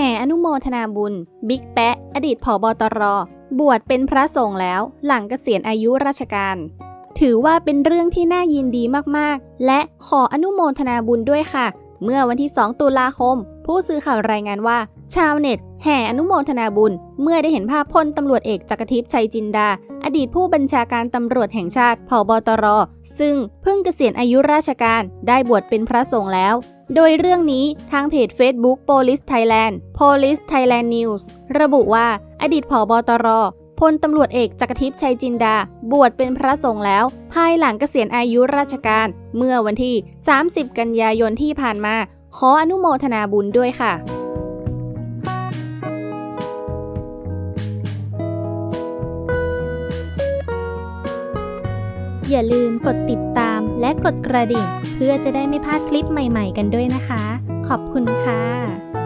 แห่อนุโมทนาบุญ บิ๊กแปะ อดีตผอบอตร บวชเป็นพระสงฆ์แล้ว หลังเกษียณอายุราชการ ถือว่าเป็นเรื่องที่น่ายินดีมากๆ และขออนุโมทนาบุญด้วยค่ะ เมื่อวันที่ 2 ตุลาคม ผู้สื่อข่าวรายงานว่า ชาวเน็ต แห่อนุโมทนาบุญ เมื่อได้เห็นภาพพลตำรวจเอกจักรทิพย์ชัยจินดา อดีตผู้บัญชาการตำรวจแห่งชาติผบตร ซึ่งเพิ่งเกษียณอายุราชการ ได้บวชเป็นพระสงฆ์แล้ว โดยเรื่องนี้ทางเพจ Facebook Police Thailand Police Thailand News ระบุว่าอดีตผอบตรพลตำรวจเอกจักรทิพย์ชัยจินดา บวชเป็นพระสงฆ์แล้ว ภายหลังเกษียณอายุราชการ เมื่อวันที่ 30 กันยายนที่ผ่านมา ขออนุโมทนาบุญด้วยค่ะอย่าลืมกดติดตาม และกดกระดิ่ง เพื่อจะได้ไม่พลาดคลิปใหม่ ๆ กันด้วยนะคะ ขอบคุณค่ะ